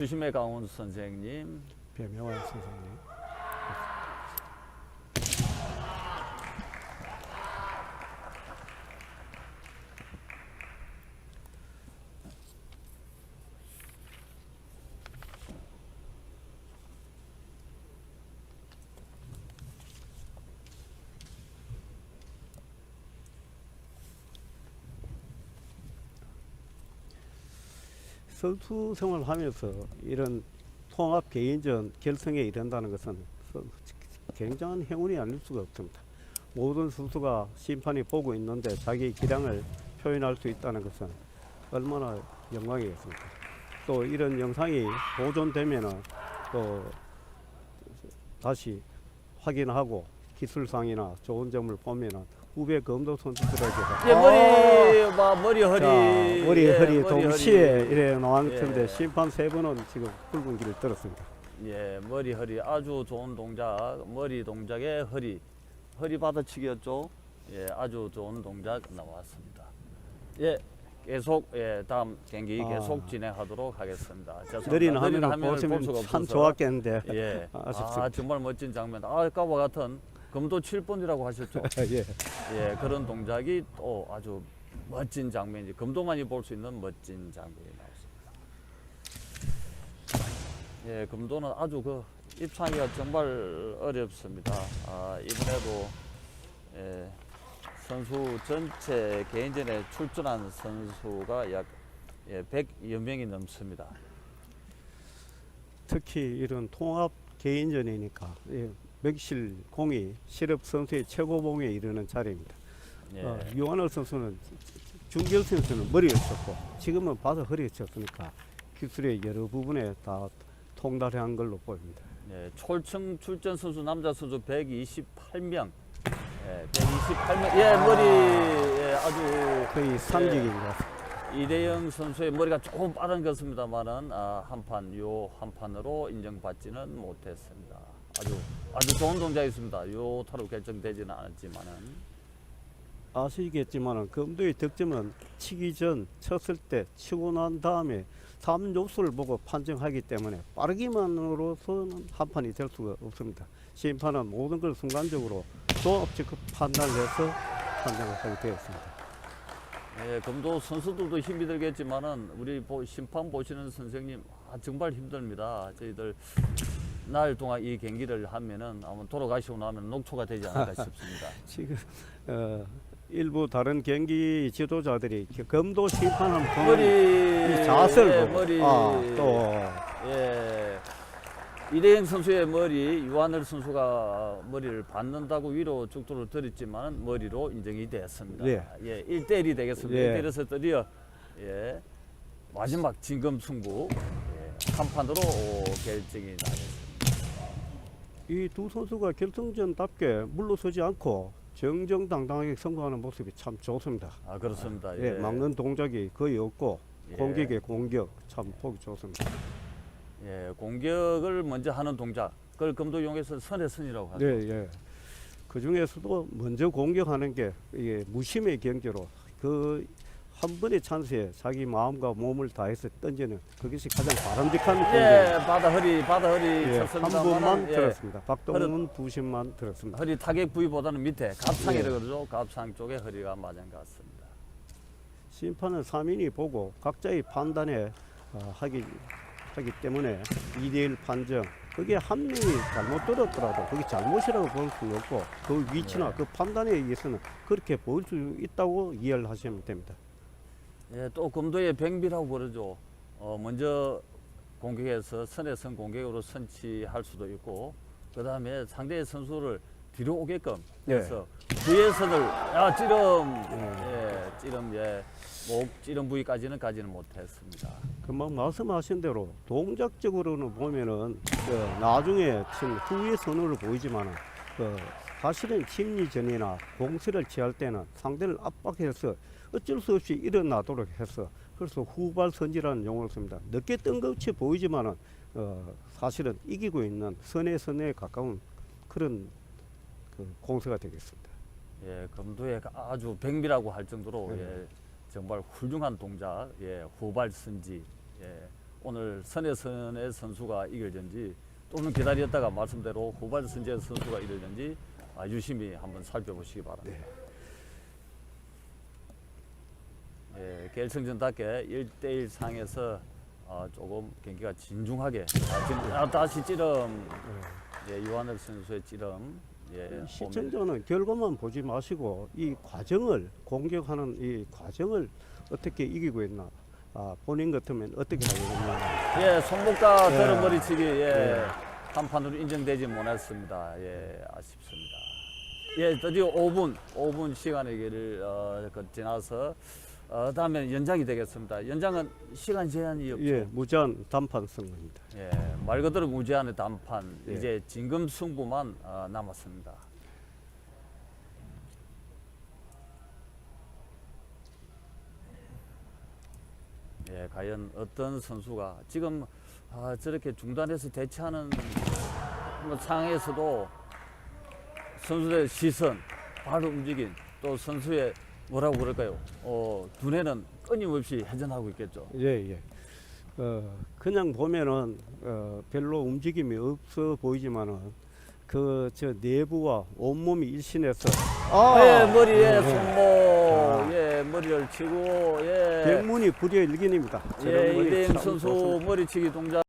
주심의 강원 선생님, 배명환 선생님. 선수 생활을 하면서 이런 통합 개인전 결승에 이른다는 것은 서- 굉장한 행운이 아닐 수가 없습니다. 모든 선수가 심판이 보고 있는데 자기 기량을 표현할 수 있다는 것은 얼마나 영광이겠습니까? 또 이런 영상이 보존되면은 또 다시 확인하고 기술상이나 좋은 점을 보면 은 후배 검도 선수들에게 예, 머리, 마, 머리, 허리, 자, 머리 예, 허리 머리, 동시에 허리. 이래 나왔는데 예. 심판 세 분은 지금 붉은 길을 들었습니다. 예, 머리, 허리 아주 좋은 동작, 머리 동작에 허리, 허리 받아치기였죠. 예, 아주 좋은 동작 나왔습니다. 예, 계속 예, 다음 경기 아. 계속 진행하도록 하겠습니다. 죄송합니다. 느린 느린 화면을 보시면 참. 좋았겠는데 예, 아쉽습니다. 아 정말 멋진 장면. 아, 아까와 같은 금도 7번이라고 하셨죠. 예. 예, 그런 동작이 또 아주 멋진 장면이 금도만이 볼 수 있는 멋진 장면이 나왔습니다. 예, 금도는 아주 그 입상하기가 정말 어렵습니다. 아, 이번에도 예, 선수 전체 개인전에 출전한 선수가 약 예, 100여 명이 넘습니다. 특히 이런 통합 개인전이니까 예, 맥실 공이 실업 선수의 최고봉에 이르는 자리입니다. 예, 어, 유한월 선수는 중결 선수는 머리를 쳤고 지금은 봐서 허리를 쳤으니까 기술의 여러 부분에 다 통달한 걸로 보입니다. 예, 초청 출전 선수 남자 선수 128명. 예, 128명. 예, 머리 예, 아주 거의 상직인 것 같습니다. 이대영 선수의 머리가 조금 빠른 것입니다만은 아, 한판 요 한 판으로 인정받지는 못했습니다. 아주 아주 좋은 동작이었습니다. 요 타로 결정되지는 않았지만은 아시겠지만 검도의 득점은 치기 전 쳤을 때 치고 난 다음에 3요소를 보고 판정하기 때문에 빠르기만으로서는 한 판이 될 수가 없습니다. 심판은 모든 걸 순간적으로 종합적 판단을 해서 판정을 하게 되었습니다. 예, 금도 선수들도 힘이 들겠지만은 우리 보- 심판 보시는 선생님 아, 정말 힘듭니다. 저희들 날 동안 이 경기를 하면은 아마 돌아가시고 나면 녹초가 되지 않을까 싶습니다. 지금 어, 일부 다른 경기 지도자들이 그 검도 심판을 머리 이 자세를 예, 보고 머리 아, 또 예. 이대영 선수의 머리, 유한열 선수가 머리를 받는다고 위로 죽도를 들었지만 머리로 인정이 됐습니다. 예. 예, 1대1이 되겠습니다. 예. 1대1에서 드디어 예, 마지막 진검 승부 예, 한 판으로 결정이 나겠습니다. 이 두 선수가 결승전답게 물러서지 않고 정정당당하게 성공하는 모습이 참 좋습니다. 아 그렇습니다. 예, 막는 동작이 거의 없고 예. 공격의 공격 참 보기 좋습니다. 예, 공격을 먼저 하는 동작. 그걸 금도 용에서 선의 선이라고 하죠. 예, 예. 그 중에서도 먼저 공격하는 게 이게 무심의 경제로 그 한 번의 찬스에 자기 마음과 몸을 다해서 던지는 그것이 가장 바람직한 예, 공격. 바다 허리, 바다 허리 예, 한 쳤습니다만은, 번만 예, 들었습니다. 박동훈 부심만 들었습니다. 허리 타격 부위보다는 밑에 갑상이라 예. 그러죠. 갑상 쪽에 허리가 맞은 것 같습니다. 심판은 3인이 보고 각자의 판단에 어, 하기 하기 때문에 2대1 판정 그게 한 명이 잘못 들었더라도 그게 잘못이라고 볼 수는 없고 그 위치나 네. 그 판단에 의해서는 그렇게 보일 수 있다고 이해를 하시면 됩니다. 예, 또 금도의 병비라고 그러죠. 어, 먼저 공격해서 선에 선 공격으로 선취할 수도 있고, 그 다음에 상대의 선수를 뒤로 오게끔 예. 해서 뒤에 선을 야 찌름, 예. 예, 찌름, 예, 목 찌름 부위까지는 가지는 못했습니다. 금방 말씀하신 대로 동작적으로는 보면은 그 나중에 친 후의 선호를 보이지만은 그 사실은 심리전이나 공세를 취할 때는 상대를 압박해서 어쩔 수 없이 일어나도록 해서 그래서 후발 선지라는 용어를 씁니다. 늦게 뜬금치 보이지만은 어, 사실은 이기고 있는 선의 선에 가까운 그런 그 공세가 되겠습니다. 예, 금도의 아주 병비라고 할 정도로 네. 예, 정말 훌륭한 동작, 예, 후발 선지, 예, 오늘 선혜선의 선수가 이길는지 또는 기다렸다가 말씀대로 후발 선재 선수가 이길는지 아, 유심히 한번 살펴보시기 바랍니다. 예, 결승전답게 1대1 상에서 어, 조금 경기가 진중하게 아, 지금 아, 다시 찌름 예, 유한혁 선수의 찌름 예, 시청자는 결과만 보지 마시고 이 과정을 공격하는 이 과정을 어떻게 이기고 있나 아, 본인 같으면 어떻게 하겠나 예, 손목과 예. 걸음머리치기 예, 예. 한 판으로 인정되지 못했습니다. 예, 아쉽습니다. 예, 드디어 5분, 5분 시간을 어, 그 지나서 어, 다음에 연장이 되겠습니다. 연장은 시간 제한이 없죠. 예, 무제한 단판 승부입니다. 예, 말 그대로 무제한의 단판, 예. 이제 진금 승부만 어, 남았습니다. 예, 과연 어떤 선수가 지금 아, 저렇게 중단해서 대처하는 뭐 상황에서도 선수의 시선, 발 움직임, 또 선수의 뭐라고 그럴까요? 어, 두뇌는 끊임없이 회전하고 있겠죠. 예, 예. 어, 그냥 보면은 어, 별로 움직임이 없어 보이지만은 그 저 내부와 온몸이 일신해서 예, 머리에 예. 손목, 예, 머리를 치고, 예, 백문이 불여 일견입니다. 예, 저런 머리 이대임 참 선수 좋습니다. 머리치기 동작.